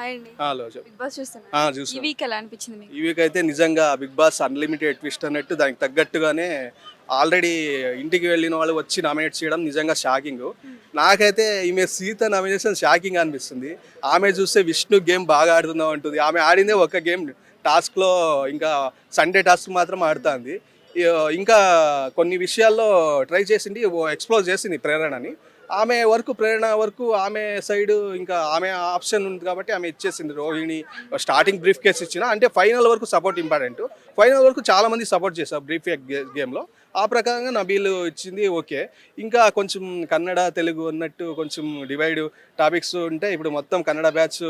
Hi అండి. Hello చెప్పు. Big boss చూస్తున్నా ఆ, ఈ వీక్ ఎలా అనిపించింది మీకు? ఈ వీక్ అయితే నిజంగా బిగ్ బాస్ అన్లిమిటెడ్ ట్విస్ట్ అన్నట్టు దానికి తగ్గట్టుగానే ఆల్రెడీ ఇంటికి వెళ్ళిన వాళ్ళు వచ్చి నామినేట్ చేయడం నిజంగా షాకింగ్. నాకైతే ఈమె సీత నామినేషన్ షాకింగ్ అనిపిస్తుంది. ఆమె చూస్తే విష్ణు గేమ్ బాగా ఆడుతున్నాం అంటుంది. ఆమె ఆడిందే ఒక గేమ్ టాస్క్లో ఇంకా సండే టాస్క్ మాత్రం ఆడుతుంది. ఇంకా కొన్ని విషయాల్లో ట్రై చేసింది ఎక్స్ప్లోర్ చేసింది ప్రేరణని. ఆమె వరకు ప్రేరణ వరకు ఆమె సైడ్ ఇంకా ఆమె ఆప్షన్ ఉంది కాబట్టి ఆమె ఇచ్చేసింది రోహిణి స్టార్టింగ్ బ్రీఫ్ కేస్ ఇచ్చిన. అంటే ఫైనల్ వరకు సపోర్ట్ ఇంపార్టెంట్. ఫైనల్ వరకు చాలామంది సపోర్ట్ చేశారు బ్రీఫ్ గేమ్లో. ఆ ప్రకారంగా నబీల్ ఇచ్చింది ఓకే. ఇంకా కొంచెం కన్నడ తెలుగు అన్నట్టు కొంచెం డివైడ్ టాపిక్స్ ఉంటే ఇప్పుడు మొత్తం కన్నడ బ్యాచ్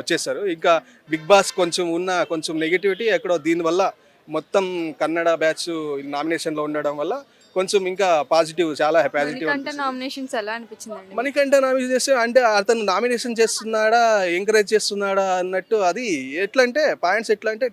వచ్చేసారు. ఇంకా బిగ్ బాస్ కొంచెం ఉన్న కొంచెం నెగిటివిటీ ఎక్కడో దీనివల్ల మొత్తం కన్నడ బ్యాచ్ నామినేషన్లో ఉండడం వల్ల కొంచెం ఇంకా పాజిటివ్ చాలా పాజిటివ్ నామినేషన్స్ ఎలా మనకంటే నామినేషన్ చేస్తే అంటే అతను నామినేషన్ చేస్తున్నాడా ఎంకరేజ్ చేస్తున్నాడా అన్నట్టు అది ఎట్లా అంటే పాయింట్స్ ఎట్లా అంటే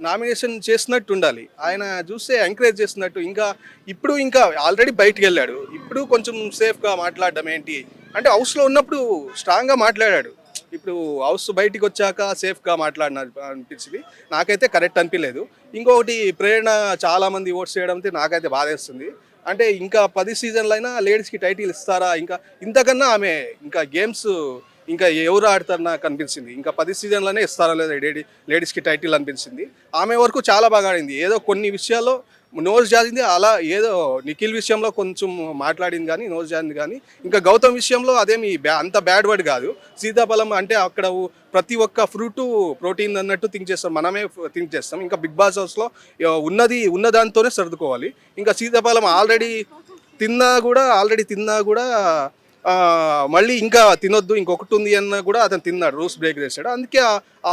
నామినేషన్ చేస్తున్నట్టు ఉండాలి. ఆయన చూస్తే ఎంకరేజ్ చేస్తున్నట్టు. ఇంకా ఇప్పుడు ఇంకా ఆల్రెడీ బయటికి వెళ్ళాడు ఇప్పుడు కొంచెం సేఫ్గా మాట్లాడడం ఏంటి? అంటే హౌస్లో ఉన్నప్పుడు స్ట్రాంగ్గా మాట్లాడాడు. ఇప్పుడు హౌస్ బయటికి వచ్చాక సేఫ్గా మాట్లాడిన అనిపించింది. నాకైతే కరెక్ట్ అనిపించలేదు. ఇంకొకటి ప్రేరణ చాలామంది ఓట్స్ చేయడంతో నాకైతే బాధేస్తుంది అంటే ఇంకా పది సీజన్లు అయినా లేడీస్కి టైటిల్ ఇస్తారా? ఇంకా ఇంతకన్నా ఆమె ఇంకా గేమ్స్ ఇంకా ఎవరు ఆడతారు నాకు అనిపించింది. ఇంకా పది సీజన్లోనే ఇస్తారా లేదా లేడీ లేడీస్కి టైటిల్ అనిపించింది. ఆమె వరకు చాలా బాగా ఆడింది. ఏదో కొన్ని విషయాల్లో నోరు జారింది అలా ఏదో నిఖిల్ విషయంలో కొంచెం మాట్లాడింది కానీ నోరు జారింది కానీ ఇంకా గౌతమ్ విషయంలో అదేమి బ్యా అంత బ్యాడ్ వర్డ్ కాదు. సీతాఫలం అంటే అక్కడ ప్రతి ఒక్క ఫ్రూట్ ప్రోటీన్ అన్నట్టు థింక్ చేస్తాం. మనమే థింక్ చేస్తాం. ఇంకా బిగ్ బాస్ హౌస్లో ఉన్నది ఉన్నదాంతోనే సర్దుకోవాలి. ఇంకా సీతాఫలం ఆల్రెడీ తిన్నా కూడా ఆల్రెడీ తిన్నా కూడా మళ్ళీ ఇంకా తినొద్దు ఇంకొకటి ఉంది అన్న కూడా అతను తిన్నాడు రూల్స్ బ్రేక్ చేశాడు. అందుకే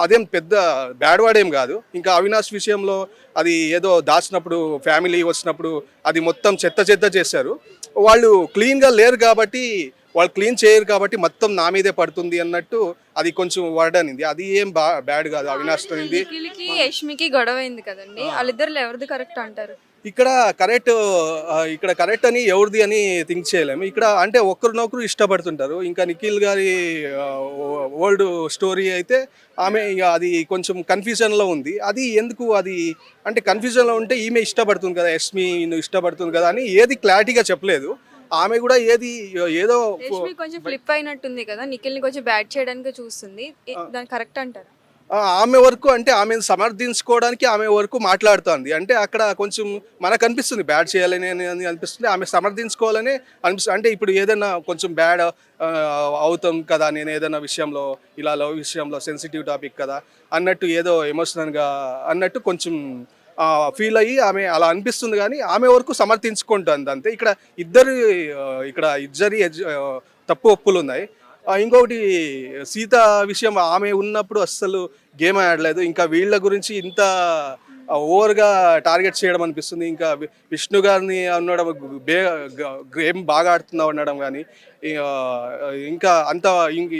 అదేం పెద్ద బ్యాడ్ వర్డ్ ఏం కాదు. ఇంకా అవినాష్ విషయంలో అది ఏదో దాచినప్పుడు ఫ్యామిలీ వచ్చినప్పుడు అది మొత్తం చెత్త చెత్త చేశారు. వాళ్ళు క్లీన్గా లేరు కాబట్టి వాళ్ళు క్లీన్ చేయరు కాబట్టి మొత్తం నా మీదే పడుతుంది అన్నట్టు అది కొంచెం వర్డ్ అనింది అది ఏం బా బ్యాడ్ కాదు. అవినాష్ నిఖిల్కి యష్మికి గొడవ అయింది కదండి వాళ్ళిద్దరు ఎవరిది కరెక్ట్ అంటారు? ఇక్కడ కరెక్ట్ ఇక్కడ కరెక్ట్ అని ఎవరిది అని థింక్ చేయలేము ఇక్కడ అంటే ఒకరినొకరు ఇష్టపడుతుంటారు. ఇంకా నిఖిల్ గారి ఓల్డ్ స్టోరీ అయితే ఆమె ఇక అది కొంచెం కన్ఫ్యూజన్లో ఉంది. అది ఎందుకు అది అంటే కన్ఫ్యూజన్లో ఉంటే ఈమె ఇష్టపడుతుంది కదా నువ్వు ఇష్టపడుతుంది కదా అని ఏది క్లారిటీగా చెప్పలేదు. ఆమె కూడా ఏది ఏదో కొంచెం ఫ్లిప్ అయినట్టుంది కదా నిఖిల్ని కొంచెం బ్యాట్ చేయడానికి చూస్తుంది. ఏ- దాని కరెక్ట్ అంటారు? ఆమె వరకు అంటే ఆమెను సమర్థించుకోవడానికి ఆమె వరకు మాట్లాడుతోంది. అంటే అక్కడ కొంచెం మనకు అనిపిస్తుంది బ్యాడ్ చేయాలని అని అని అనిపిస్తుంది. ఆమె సమర్థించుకోవాలని అనిపిస్తుంది. అంటే ఇప్పుడు ఏదైనా కొంచెం బ్యాడ్ అవుతాం కదా నేను ఏదైనా విషయంలో ఇలా లవ్ విషయంలో సెన్సిటివ్ టాపిక్ కదా అన్నట్టు ఏదో ఎమోషనల్గా అన్నట్టు కొంచెం ఫీల్ అయ్యి ఆమె అలా అనిపిస్తుంది కానీ ఆమె వరకు సమర్థించుకుంటుంది అంతే. ఇక్కడ ఇద్దరు ఇక్కడ ఇద్దరి ఎజ్- తప్పు ఒప్పులు ఉన్నాయి. ఇంకొకటి సీత విషయం ఆమె ఉన్నప్పుడు అస్సలు గేమ్ ఆడలేదు. ఇంకా వీళ్ళ గురించి ఇంత ఓవర్గా టార్గెట్ చేయడం అనిపిస్తుంది. ఇంకా విష్ణు గారిని అనడం బే గేమ్ బాగా ఆడుతున్నావు అనడం కానీ ఇంకా అంత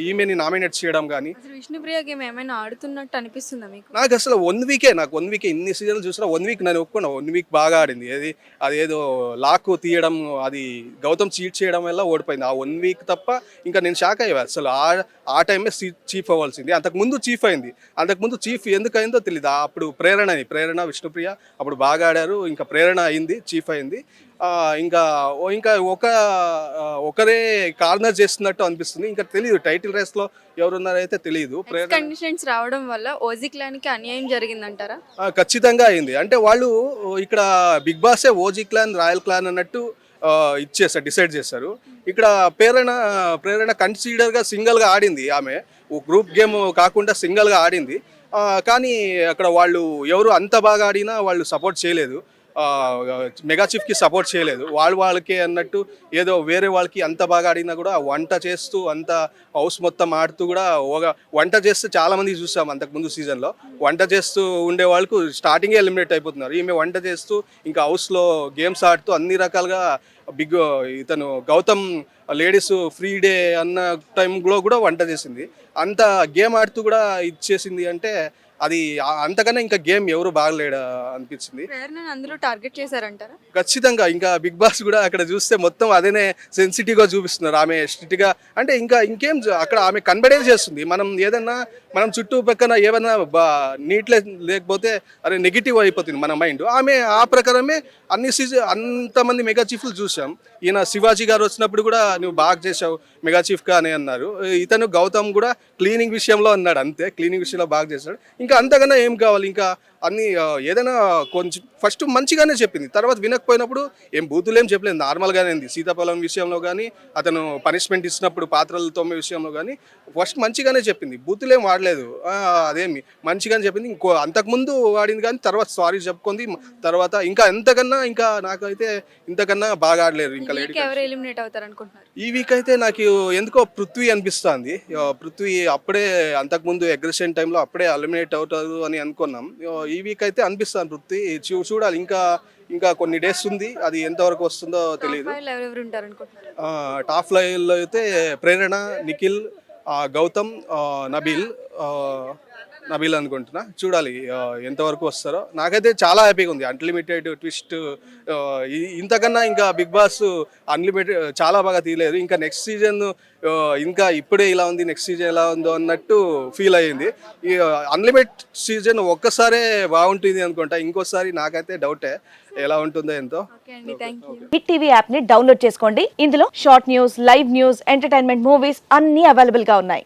ఈమెని నామినేట్ చేయడం కానీ విష్ణుప్రియ గేమ్ ఏమైనా ఆడుతున్నట్టు అనిపిస్తుందా మీకు? నాకు అసలు వన్ వీకే నాకు వన్ వీకే ఇన్ని సీజన్లు చూసినా వన్ వీక్ నేను ఒప్పుకున్నా వన్ వీక్ బాగా ఆడింది. అది అదేదో లాక్ తీయడం అది గౌతమ్ చీట్ చేయడం వల్ల ఓడిపోయింది. ఆ వన్ వీక్ తప్ప ఇంకా నేను షాక్ అయ్యా. అసలు ఆ ఆ టైమే చీఫ్ అవ్వాల్సింది. అంతకుముందు చీఫ్ అయింది. అంతకుముందు చీఫ్ ఎందుకు అయిందో తెలియదు అప్పుడు ప్రేరణ అని ప్రేరణ విష్ణుప్రియ. అప్పుడు బాగా ఆడారు. ఇంకా ప్రేరణ అయింది చీఫ్ అయింది. ఇంకా ఇంకా ఒక ఒకరే కార్నర్ చేస్తున్నట్టు అనిపిస్తుంది. ఇంకా తెలియదు టైటిల్ రేస్లో ఎవరున్నారైతే తెలియదు కండిషన్స్ రావడం వల్ల ఓజీ క్లాన్కి అన్యాయం జరిగిందంటారా? ఖచ్చితంగా అయింది. అంటే వాళ్ళు ఇక్కడ బిగ్ బాసే ఓజీ క్లాన్ రాయల్ క్లాన్ అన్నట్టు ఆ, ఇచ్చేసారు డిసైడ్ చేశారు. ఇక్కడ ప్రేరణ ప్రేరణ కన్సిడర్గా సింగిల్గా ఆడింది ఆమె. ఓ గ్రూప్ గేమ్ కాకుండా సింగిల్గా ఆడింది. కానీ అక్కడ వాళ్ళు ఎవరు అంత బాగా ఆడినా వాళ్ళు సపోర్ట్ చేయలేదు. మెగా చీఫ్కి సపోర్ట్ చేయలేదు. వాళ్ళు వాళ్ళకే అన్నట్టు ఏదో వేరే వాళ్ళకి అంత బాగా ఆడినా కూడా వంట చేస్తూ అంత హౌస్ మొత్తం ఆడుతూ కూడా ఒక వంట చేస్తూ చాలామంది చూసాం అంతకుముందు సీజన్లో వంట చేస్తూ ఉండే వాళ్ళకు స్టార్టింగే ఎలిమినేట్ అయిపోతున్నారు. ఈమె వంట చేస్తూ ఇంకా హౌస్లో గేమ్స్ ఆడుతూ అన్ని రకాలుగా బిగ్ ఇతను గౌతమ్ లేడీస్ ఫ్రీ డే అన్న టైంలో కూడా వంట చేసింది. అంత గేమ్ ఆడుతూ కూడా ఇచ్చేసింది అంటే అది అంతకన్నా ఇంకా గేమ్ ఎవరు బాగలేడు అనిపించింది. అందరూ టార్గెట్ చేశారంటారా? ఖచ్చితంగా ఇంకా బిగ్ బాస్ కూడా అక్కడ చూస్తే మొత్తం అదేనే సెన్సిటివ్గా చూపిస్తున్నారు. ఆమె స్ట్రిక్ట్గా అంటే ఇంకా ఇంకేం అక్కడ ఆమె కనబడేది చేస్తుంది. మనం ఏదన్నా మనం చుట్టూ పక్కన నీట్లే లేకపోతే అరే నెగిటివ్ అయిపోతుంది మన మైండ్ ఆమె ఆ ప్రకారమే అన్ని సీజన్ అంతమంది మెగా చీఫ్లు చూసాం ఈయన శివాజీ గారు వచ్చినప్పుడు కూడా నువ్వు బాగా చేసావు మెగా చీఫ్గా అని అన్నారు. ఇతను గౌతమ్ కూడా క్లీనింగ్ విషయంలో అన్నాడు అంతే. క్లీనింగ్ విషయంలో బాగా చేశాడు. ఇంకా అంతకన్నా ఏం కావాలి? ఇంకా అన్ని ఏదైనా కొంచెం ఫస్ట్ మంచిగానే చెప్పింది. తర్వాత వినకపోయినప్పుడు ఏం బూతులు ఏం చెప్పలేదు. నార్మల్గానే ఉంది. సీతాఫలం విషయంలో కానీ అతను పనిష్మెంట్ ఇచ్చినప్పుడు పాత్రలు తొమ్మే విషయంలో కానీ ఫస్ట్ మంచిగానే చెప్పింది. బూతులు ఏం వాడలేదు అదేమి మంచిగానే చెప్పింది. ఇంకో అంతకుముందు వాడింది కానీ తర్వాత సారీ చెప్పుకుంది. తర్వాత ఇంకా ఎంతకన్నా ఇంకా నాకైతే ఇంతకన్నా బాగా ఆడలేదు. ఇంకా ఎలిమినేట్ అవుతారు అనుకుంటున్నారు ఈ వీక్ అయితే నాకు ఎందుకో పృథ్వీ అనిపిస్తుంది. పృథ్వీ అప్పుడే అంతకుముందు అగ్రెషన్ టైంలో అప్పుడే ఎలిమినేట్ అవుతారు అని అనుకున్నాం. ఈ వీక్ అయితే అనిపిస్తుంది పృథ్వీ చూ చూడాలి. ఇంకా ఇంకా కొన్ని డేస్ ఉంది. అది ఎంతవరకు వస్తుందో తెలియదు టాప్ లైన్లో అయితే ప్రేరణ నిఖిల్ ఆ, గౌతమ్ నబీల్ నబీల్ అనుకుంటున్నా. చూడాలి ఎంతవరకు వస్తారో. నాకైతే చాలా హ్యాపీగా ఉంది. అన్లిమిటెడ్ ట్విస్ట్ ఇంతకన్నా ఇంకా బిగ్ బాస్ అన్లిమిటెడ్ చాలా బాగా తీయలేదు. ఇంకా నెక్స్ట్ సీజన్ ఇంకా ఇప్పుడే ఇలా ఉంది నెక్స్ట్ సీజన్ ఎలా ఉందో అన్నట్టు ఫీల్ అయ్యింది. ఈ అన్లిమిటెడ్ సీజన్ ఒక్కసారే బాగుంటుంది అనుకుంటా. ఇంకోసారి నాకైతే డౌటే ఎలా ఉంటుందో ఎంతో ఓకే అండి థ్యాంక్ యూ హిట్ టీవీ యాప్ని డౌన్లోడ్ చేసుకోండి. ఇందులో short news live news entertainment movies అన్ని అవైలబుల్గా ఉన్నాయి.